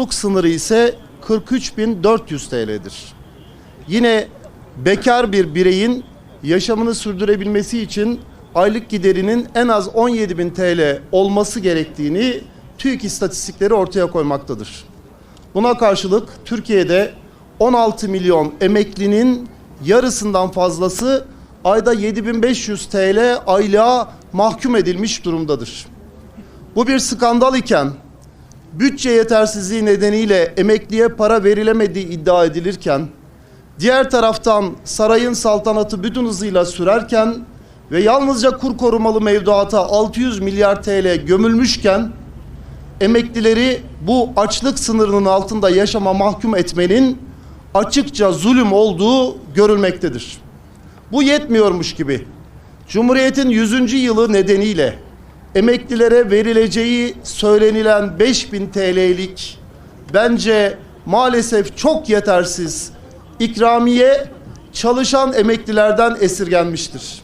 yoksulluk sınırı ise 43.400 TL'dir. Yine bekar bir bireyin yaşamını sürdürebilmesi için aylık giderinin en az 17.000 TL olması gerektiğini TÜİK istatistikleri ortaya koymaktadır. Buna karşılık Türkiye'de 16 milyon emeklinin yarısından fazlası ayda 7500 TL aylığa mahkum edilmiş durumdadır. Bu bir skandal iken bütçe yetersizliği nedeniyle emekliye para verilemediği iddia edilirken diğer taraftan sarayın saltanatı bütün hızıyla sürerken ve yalnızca kur korumalı mevduata 600 milyar TL gömülmüşken emeklileri bu açlık sınırının altında yaşama mahkum etmenin açıkça zulüm olduğu görülmektedir. Bu yetmiyormuş gibi Cumhuriyet'in 100. yılı nedeniyle emeklilere verileceği söylenilen 5000 TL'lik bence maalesef çok yetersiz ikramiye çalışan emeklilerden esirgenmiştir.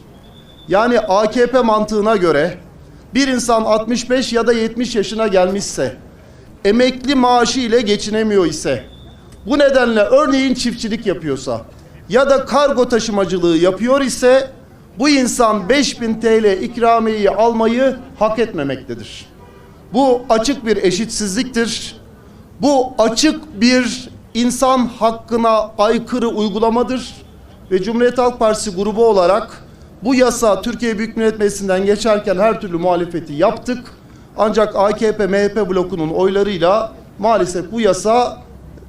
Yani AKP mantığına göre bir insan 65 ya da 70 yaşına gelmişse emekli maaşı ile geçinemiyor ise bu nedenle örneğin çiftçilik yapıyorsa ya da kargo taşımacılığı yapıyor ise bu insan 5000 TL ikramiyeyi almayı hak etmemektedir. Bu açık bir eşitsizliktir. Bu açık bir insan hakkına aykırı uygulamadır ve Cumhuriyet Halk Partisi grubu olarak bu yasa Türkiye Büyük Millet Meclisi'nden geçerken her türlü muhalefeti yaptık. Ancak AKP MHP blokunun oylarıyla maalesef bu yasa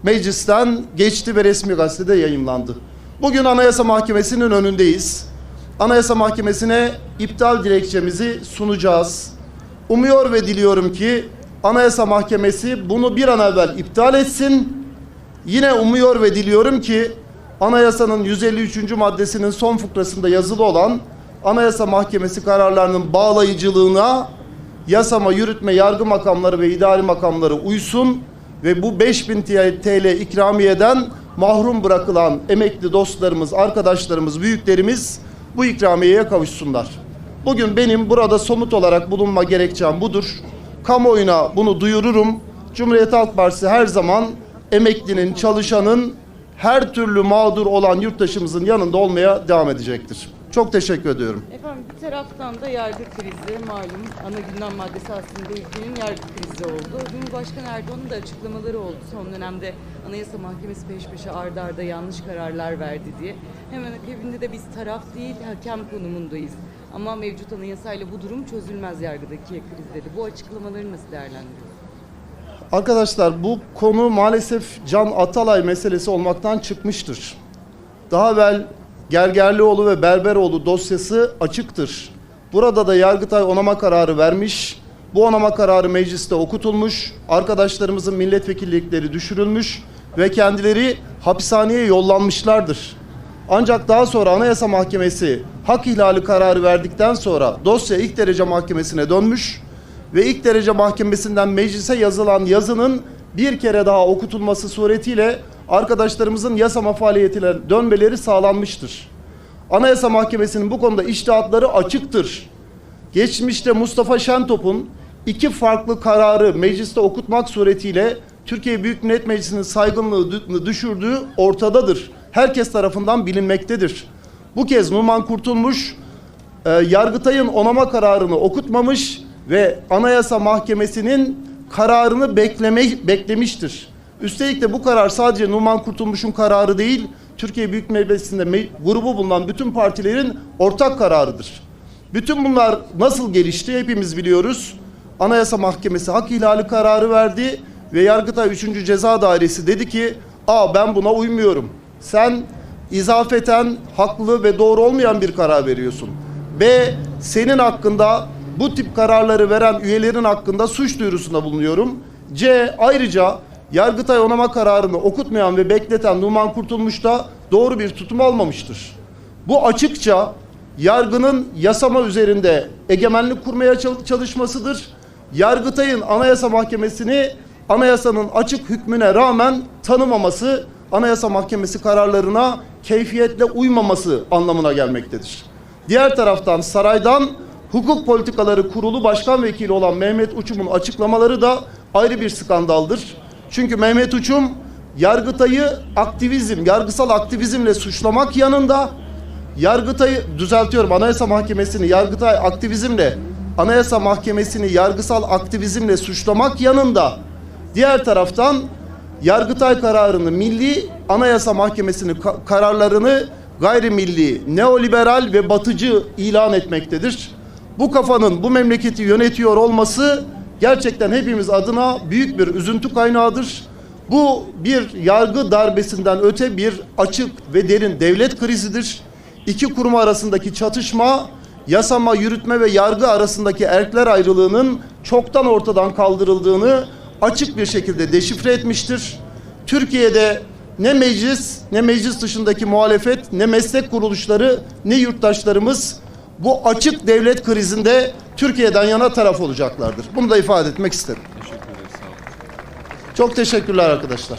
meclisten geçti ve resmi gazetede yayımlandı. Bugün Anayasa Mahkemesi'nin önündeyiz. Anayasa Mahkemesi'ne iptal dilekçemizi sunacağız. Umuyor ve diliyorum ki Anayasa Mahkemesi bunu bir an evvel iptal etsin. Yine umuyor ve diliyorum ki Anayasanın 153. maddesinin son fıkrasında yazılı olan Anayasa Mahkemesi kararlarının bağlayıcılığına yasama, yürütme, yargı makamları ve idari makamları uysun ve bu 5000 TL ikramiyeden mahrum bırakılan emekli dostlarımız, arkadaşlarımız, büyüklerimiz bu ikramiyeye kavuşsunlar. Bugün benim burada somut olarak bulunma gerekçem budur. Kamuoyuna bunu duyururum. Cumhuriyet Halk Partisi her zaman emeklinin, çalışanın, her türlü mağdur olan yurttaşımızın yanında olmaya devam edecektir. Çok teşekkür ediyorum. Efendim taraftan da yargı krizi malum ana gündem maddesi aslında ülkenin yargı krizi oldu. Cumhurbaşkanı Erdoğan'ın da açıklamaları oldu son dönemde Anayasa Mahkemesi peş peşe ardarda arda yanlış kararlar verdi diye. Hemen akabinde de biz taraf değil hakem konumundayız. Ama mevcut anayasayla bu durum çözülmez yargıdaki kriz dedi. Bu açıklamaları nasıl değerlendiriyorsunuz? Arkadaşlar bu konu maalesef Can Atalay meselesi olmaktan çıkmıştır. Daha evvel Gergerlioğlu ve Berberoğlu dosyası açıktır. Burada da Yargıtay onama kararı vermiş. Bu onama kararı mecliste okutulmuş. Arkadaşlarımızın milletvekillikleri düşürülmüş ve kendileri hapishaneye yollanmışlardır. Ancak daha sonra Anayasa Mahkemesi hak ihlali kararı verdikten sonra dosya ilk derece mahkemesine dönmüş ve ilk derece mahkemesinden meclise yazılan yazının bir kere daha okutulması suretiyle arkadaşlarımızın yasama faaliyetine dönmeleri sağlanmıştır. Anayasa Mahkemesi'nin bu konuda iştihatları açıktır. Geçmişte Mustafa Şentop'un iki farklı kararı mecliste okutmak suretiyle Türkiye Büyük Millet Meclisi'nin saygınlığını düşürdüğü ortadadır. Herkes tarafından bilinmektedir. Bu kez Numan Kurtulmuş e, Yargıtay'ın onama kararını okutmamış ve Anayasa Mahkemesi'nin kararını bekleme, beklemiştir. Üstelik de bu karar sadece Numan Kurtulmuş'un kararı değil, Türkiye Büyük Meclisi'nde me- grubu bulunan bütün partilerin ortak kararıdır. Bütün bunlar nasıl gelişti hepimiz biliyoruz. Anayasa Mahkemesi hak ihlali kararı verdi ve Yargıtay 3. Ceza Dairesi dedi ki, "Aa ben buna uymuyorum. Sen izafeten haklı ve doğru olmayan bir karar veriyorsun. B senin hakkında bu tip kararları veren üyelerin hakkında suç duyurusunda bulunuyorum. C ayrıca Yargıtay onama kararını okutmayan ve bekleten Numan Kurtulmuş da doğru bir tutum almamıştır. Bu açıkça yargının yasama üzerinde egemenlik kurmaya çal- çalışmasıdır. Yargıtay'ın Anayasa Mahkemesi'ni anayasanın açık hükmüne rağmen tanımaması, Anayasa Mahkemesi kararlarına keyfiyetle uymaması anlamına gelmektedir. Diğer taraftan saraydan Hukuk Politikaları Kurulu Başkan Vekili olan Mehmet Uçum'un açıklamaları da ayrı bir skandaldır. Çünkü Mehmet Uçum Yargıtay'ı aktivizm, yargısal aktivizmle suçlamak yanında Yargıtay'ı düzeltiyorum Anayasa Mahkemesi'ni Yargıtay aktivizmle Anayasa Mahkemesi'ni yargısal aktivizmle suçlamak yanında diğer taraftan Yargıtay kararını milli Anayasa Mahkemesi'nin ka- kararlarını gayrimilli, neoliberal ve batıcı ilan etmektedir. Bu kafanın bu memleketi yönetiyor olması gerçekten hepimiz adına büyük bir üzüntü kaynağıdır. Bu bir yargı darbesinden öte bir açık ve derin devlet krizidir. İki kurum arasındaki çatışma, yasama, yürütme ve yargı arasındaki erkler ayrılığının çoktan ortadan kaldırıldığını açık bir şekilde deşifre etmiştir. Türkiye'de ne meclis, ne meclis dışındaki muhalefet, ne meslek kuruluşları, ne yurttaşlarımız bu açık devlet krizinde Türkiye'den yana taraf olacaklardır. Bunu da ifade etmek isterim. Teşekkür ederiz. Sağ olun. Çok teşekkürler arkadaşlar.